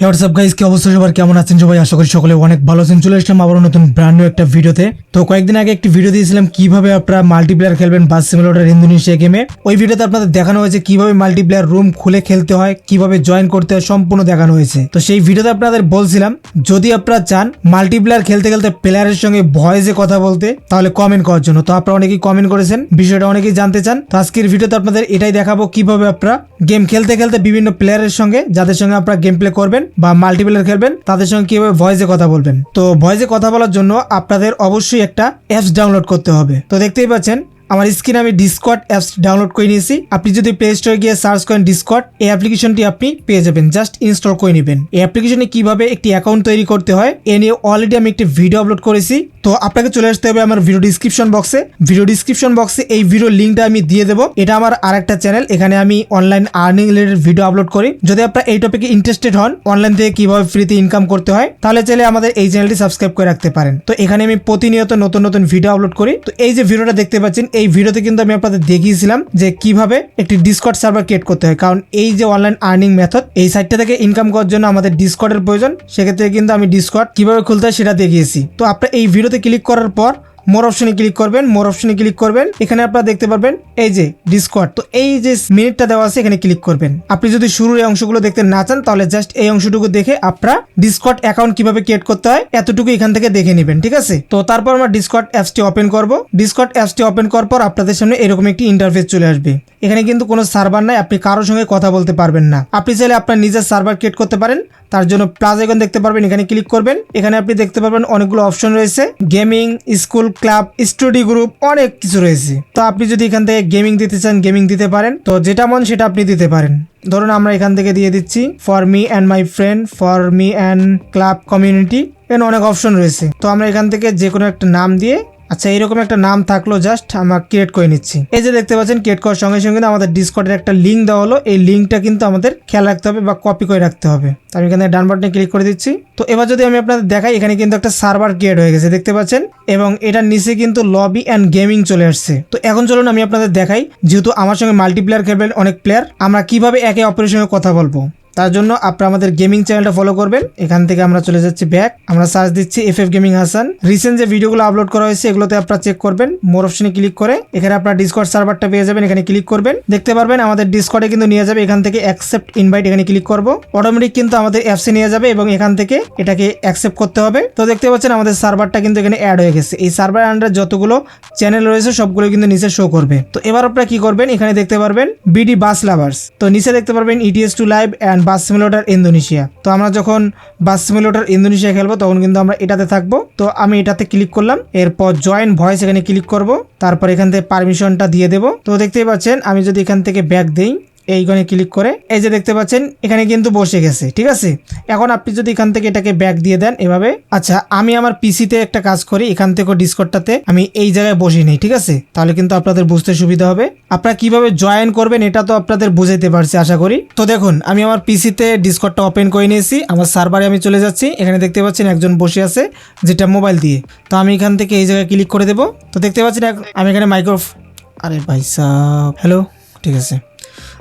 WhatsApp guys কি অবস্থা সবার? কেমন আছেন সবাই? আশা করি সকলে অনেক ভালো আছেন। চলে আসলাম আবার নতুন ব্র্যান্ড নিউ একটা ভিডিওতে তো কয়েকদিন আগে একটি ভিডিও দিয়েছিলাম, কীভাবে আপনারা মাল্টিপ্লেয়ার খেলবেন বাস সিমুলেটর ইন্দোনেশিয়া গেমে ওই ভিডিওতে আপনাদের দেখানো হয়েছে কীভাবে মাল্টিপ্লেয়ার রুম খুলে খেলতে হয়, কীভাবে জয়েন করতে হয়, সম্পূর্ণ দেখানো হয়েছে। তো সেই ভিডিওতে আপনাদের বলছিলাম, যদি আপনারা চান মাল্টিপ্লেয়ার খেলতে খেলতে প্লেয়ারের সঙ্গে ভয়েসে কথা বলতে, তাহলে কমেন্ট করার জন্য। তো আপনারা অনেকেই কমেন্ট করেছেন, বিষয়টা অনেকেই জানতে চান। তো আজকের ভিডিওতে আপনাদের এটাই দেখাবো, কীভাবে আপনারা গেম খেলতে খেলতে বিভিন্ন প্লেয়ারের সঙ্গে, যাদের সঙ্গে আপনারা গেম প্লে করবেন বা মাল্টিপ্লেয়ার খেলবেন, তাদের সঙ্গে কীভাবে ভয়েসে কথা বলবেন। তো ভয়েসে কথা বলার জন্য আপনাদের অবশ্যই একটা অ্যাপস ডাউনলোড করতে হবে। তো দেখতেই পাচ্ছেন আমার স্ক্রিনে আমি ডিসকট অ্যাপস ডাউনলোড করে নিয়েছি। আপনি যদি প্লে স্টোরে গিয়ে সার্চ করেন ডিসকট এই অ্যাপ্লিকেশনটি আপনি পেয়ে যাবেন। জাস্ট ইনস্টল করে নেবেন। এই অ্যাপ্লিকেশনে কীভাবে একটি অ্যাকাউন্ট তৈরি করতে হয়, এ নিয়ে অলরেডি আমি একটি ভিডিও আপলোড করেছি। তো আপনাকে চলে আসতে হবে আমার ভিডিও ডিসক্রিপশন বক্সে ভিডিও ডিসক্রিপশন বক্সে এই ভিডিও লিঙ্কটা আমি দিয়ে দেবো। এটা আমার আরেকটা চ্যানেল এখানে আমি online earning related video upload করি। যদি আপনারা এই টপিকে ইন্টারেস্টেড হন অনলাইন থেকে কীভাবে ফ্রিতে ইনকাম করতে হয়, তাহলে চাইলে আমাদের এই চ্যানেলটি সাবস্ক্রাইব করে রাখতে পারেন। তো এখানে আমি প্রতিনিয়ত নতুন নতুন ভিডিও আপলোড করি। তো এই যে ভিডিওটা দেখতে পাচ্ছেন এই ভিডিওতে কিন্তু আমি আপনাদের দেখিয়েছিলাম যে কীভাবে একটি ডিসকট সার্ভার ক্রিয়েট করতে হয়। কারণ এই যে অনলাইন আর্নিং মেথড এই সাইটটা থেকে ইনকাম করার জন্য আমাদের ডিসকটের প্রয়োজন। সেক্ষেত্রে কিন্তু আমি ডিসকট কীভাবে খুলতে হয় সেটা দেখিয়েছি। তো আপনার এই ভিডিওতে ক্লিক করার পর মোর অপশনে ক্লিক করবেন মোর অপশনে ক্লিক করবেন। এখানে আপনারা দেখতে পারবেন, এই যে ডিসকট তো এই যে মিনিটটা দেওয়া আছে, এখানে ক্লিক করবেন। আপনি যদি শুরুর এই অংশগুলো দেখতে না চান, তাহলে জাস্ট এই অংশটুকু দেখে আপনারা ডিসকট অ্যাকাউন্ট কীভাবে ক্রিয়েট করতে হয়, এতটুকু এখান থেকে দেখে নেবেন, ঠিক আছে? তো তারপর আমরা ডিসকট অ্যাপসটি ওপেন করব। ডিসকট অ্যাপসটি ওপেন করার পর আপনাদের সামনে এরকম একটি ইন্টারফেস চলে আসবে। এখানে কিন্তু কোনো সার্ভার নাই, আপনি কারোর সঙ্গে কথা বলতে পারবেন না। আপনি চাইলে আপনার নিজের সার্ভার ক্রিয়েট করতে পারেন, তার জন্য প্লাস আইকন দেখতে পারবেন, এখানে ক্লিক করবেন। এখানে আপনি দেখতে পারবেন অনেকগুলো অপশন রয়েছে gaming school club, study group, অনেক কিছু রয়েছে। তো আপনি যদি এখান থেকে গেমিং দিতে চান গেমিং দিতে পারেন। তো যেটা মন সেটা আপনি দিতে পারেন। ধরুন আমরা এখান থেকে দিয়ে দিচ্ছি for me and my friend for me and club community এখানে অনেক অপশন রয়েছে। তো আমরা এখান থেকে যে কোনো একটা নাম দিয়ে আচ্ছা এরকম একটা নাম থাকল জাস্ট আমরা ক্রিয়েট করে নিচ্ছি। এই যে দেখতে পাচ্ছেন ক্রিয়েট করার সঙ্গে সঙ্গে কিন্তু আমাদের ডিসকর্ডের একটা লিঙ্ক দেওয়া হলো। এই লিঙ্কটা কিন্তু আমাদের খেয়াল রাখতে হবে বা কপি করে রাখতে হবে। তো আমি এখানে ডান বাটনে ক্লিক করে দিচ্ছি। তো এবার যদি আমি আপনাদের দেখাই, এখানে কিন্তু একটা সার্ভার ক্রিয়েট হয়ে গেছে, দেখতে পাচ্ছেন? এবং এটার নিচে কিন্তু লবি অ্যান্ড গেমিং চলে আসছে। তো এখন চলুন আমি আপনাদের দেখাই, যেহেতু আমার সঙ্গে মাল্টিপ্লেয়ার খেলবেন অনেক প্লেয়ার আমরা কীভাবে একে অপরের সঙ্গে কথা বলব? তার জন্য আপনারা আমাদের গেমিং চ্যানেলটা ফলো করবেন। এখান থেকে আমরা চলে যাচ্ছি ব্যাক আমরা সার্চ দিচ্ছি F F gaming Hasan recent যে ভিডিওগুলো আপলোড করা হয়েছে, এগুলোতে আপনারা চেক করবেন। মোর অপশনে ক্লিক করে এখানে আপনারা ডিসকর্ড সার্ভারটা পেয়ে যাবেন, এখানে ক্লিক করবেন। দেখতে পারবেন আমাদের ডিসকর্ডে কিন্তু নিয়ে যাবে, এখান থেকে অ্যাকসেপ্ট ইনভাইট এখানে ক্লিক করব। অটোমেটিক কিন্তু আমাদের অ্যাপসে নিয়ে যাবে এবং এখান থেকে এটাকে অ্যাকসেপ্ট করতে হবে। তো দেখতে পাচ্ছেন আমাদের সার্ভারটা কিন্তু এখানে অ্যাড হয়ে গেছে। এই সার্ভার আন্ডার যতগুলো চ্যানেল রয়েছে, সবগুলো কিন্তু নিচে শো করবে। তো এবার আপনারা কি করবেন? এখানে দেখতে পারবেন বিডি বাস লাভার্স তো নিচে দেখতে পারবেন ETS two live and bus simulator Indonesia. তো আমরা যখন বাস সিমুলেটর ইন্দোনেশিয়া খেলব, তখন কিন্তু আমরা এটাতে থাকব। তো আমি এটাতে ক্লিক করলাম, এরপর জয়েন ভয়েস এখানে ক্লিক করব, তারপর এখান থেকে পারমিশনটা দিয়ে দেবো। তো দেখতেই পাচ্ছেন, আমি যদি এখান থেকে ব্যাক দেই এইখানে ক্লিক করে, এই যে দেখতে পাচ্ছেন, এখানে কিন্তু বসে গেছে, ঠিক আছে? এখন আপনি যদি এখান থেকে এটাকে ব্যাক দিয়ে দেন এভাবে আচ্ছা আমি আমার পিসিতে একটা কাজ করি, এখান থেকে ডিসকটটাতে আমি এই জায়গায় বসে নেই, ঠিক আছে? তাহলে কিন্তু আপনাদের বুঝতে সুবিধা হবে। আপনারা কীভাবে জয়েন করবেন, এটা তো আপনাদের বুঝাইতে পারছি, আশা করি। তো দেখুন, আমি আমার পিসিতে ডিসকটটা ওপেন করে নিয়েছি, আমার সার্ভারে আমি চলে যাচ্ছি, এখানে দেখতে পাচ্ছেন একজন বসে আছে, যেটা মোবাইল দিয়ে। তো আমি এখান থেকে এই জায়গায় ক্লিক করে দেবো। তো দেখতে পাচ্ছেন আমি এখানে মাইক্রো আরে ভাই সাহ হ্যালো ঠিক আছে।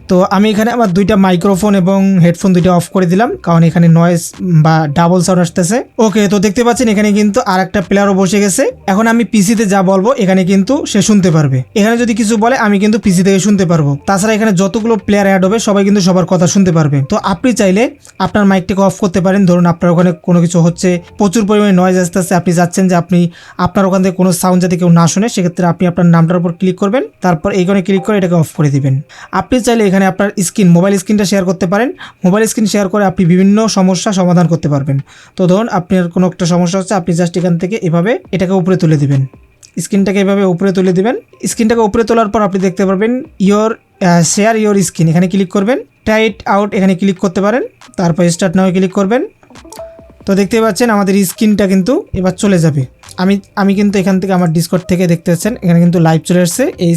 তো আমি এখানে আমার দুইটা মাইক্রোফোন এবং হেডফোন দুইটা অফ করে দিলাম, কারণ এখানে নয়েজ বা ডাবল সাউন্ড আসতেছে। ওকে তো দেখতে পাচ্ছেন এখানে কিন্তু আর একটা প্লেয়ারও বসে গেছে। এখন আমি পিসিতে যা বলব, এখানে কিন্তু সে শুনতে পারবে। এখানে যদি কিছু বলে, আমি কিন্তু পিসি থেকে শুনতে পারব। তাছাড়া এখানে যতগুলো প্লেয়ার অ্যাড হবে, সবাই কিন্তু সবার কথা শুনতে পারবে। তো আপনি চাইলে আপনার মাইকটাকে অফ করতে পারেন। ধরুন আপনার ওখানে কোনো কিছু হচ্ছে, প্রচুর পরিমাণে নয়েজ আসতেছে, আপনি যাচ্ছেন যে আপনি, আপনার ওখান থেকে কোনো সাউন্ড যাতে কেউ না শুনে, সেক্ষেত্রে আপনি আপনার নামটার উপর ক্লিক করবেন, তারপর এইখানে ক্লিক করে এটাকে অফ করে দিবেন। আপনি চাইলে এখানে আপনার স্ক্রিন, মোবাইল স্ক্রিনটা শেয়ার করতে পারেন। মোবাইল স্ক্রিন শেয়ার করে আপনি বিভিন্ন সমস্যা সমাধান করতে পারবেন। তো ধরুন, আপনার কোনো একটা সমস্যা হচ্ছে, আপনি জাস্ট এখান থেকে এভাবে এটাকে উপরে তুলে দিবেন। স্ক্রিনটাকে এভাবে উপরে তুলে দিবেন। স্ক্রিনটাকে উপরে তোলার পর আপনি দেখতে পারবেন ইয়োর শেয়ার ইয়োর স্ক্রিন এখানে ক্লিক করবেন টাইট আউট এখানে ক্লিক করতে পারেন। তারপর স্টার্ট নাও ক্লিক করবেন। তো দেখতে পাচ্ছেন, আমাদের স্ক্রিনটা কিন্তু এবার চলে যাবে। আমি আমি কিন্তু এখান থেকে আমার ডিসকট থেকে দেখতে পাচ্ছেন, এখানে কিন্তু লাইভ চলে আসছে। এই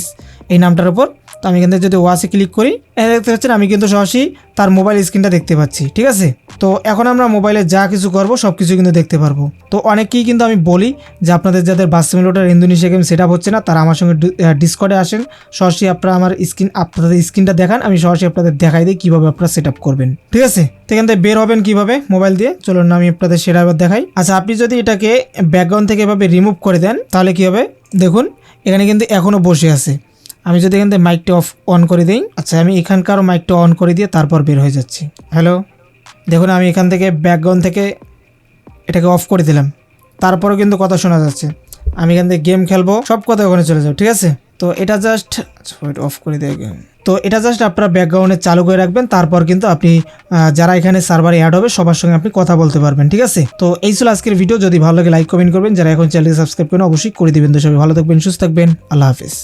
এই নামটার উপর তো আমি এখান থেকে যদি ওয়াসে ক্লিক করি দেখতে পাচ্ছেন আমি কিন্তু সরাসরি তার মোবাইল স্ক্রিনটা দেখতে পাচ্ছি, ঠিক আছে? তো এখন আমরা মোবাইলে যা কিছু করব সব কিছু কিন্তু দেখতে পারব। তো অনেকেই কিন্তু আমি বলি যে আপনাদের যাদের bus simulator Indonesia game set up হচ্ছে না, তারা আমার সঙ্গে ডিসকর্ডে আসেন। সরাসরি আপনারা আমার স্ক্রিন আপনাদের স্ক্রিনটা দেখান, আমি সরাসরি আপনাদের দেখাই দিই কীভাবে আপনারা সেট আপ করবেন, ঠিক আছে? তো এখান থেকে বের হবেন কীভাবে মোবাইল দিয়ে? চলুন আমি আপনাদের সেটা এবার দেখাই। আচ্ছা আপনি যদি এটাকে ব্যাকগ্রাউন্ড থেকে এভাবে রিমুভ করে দেন, তাহলে কী হবে? দেখুন, এখানে কিন্তু এখনও বসে আছে। আমি যদি এখান থেকে মাইকটা অফ অন করে দিই আচ্ছা আমি এখানকারও মাইকটা অন করে দিয়ে তারপর বের হয়ে যাচ্ছি। হ্যালো দেখুন, আমি এখান থেকে ব্যাকগ্রাউন্ড থেকে এটাকে অফ করে দিলাম। তারপরেও কিন্তু কথা শোনা যাচ্ছে। আমি এখান থেকে গেম খেলব, সব কথা ওখানে চলে যাবে, ঠিক আছে? তো এটা জাস্ট অফ করে দেয় গেম তো এটা জাস্ট আপনারা ব্যাকগ্রাউন্ডে চালু করে রাখবেন, তারপর কিন্তু আপনি যারা এখানে সার্ভারে অ্যাড হবে, সবার সঙ্গে আপনি কথা বলতে পারবেন, ঠিক আছে? তো এই ছিল আজকের ভিডিও যদি ভালো লাগে লাইক কমেন্ট করবেন। যারা এখন চ্যানেলকে সাবস্ক্রাইব করেন, অবশ্যই করে দিবেন। তো সবাই ভালো থাকবেন, সুস্থ থাকবেন। আল্লাহ হাফিজ।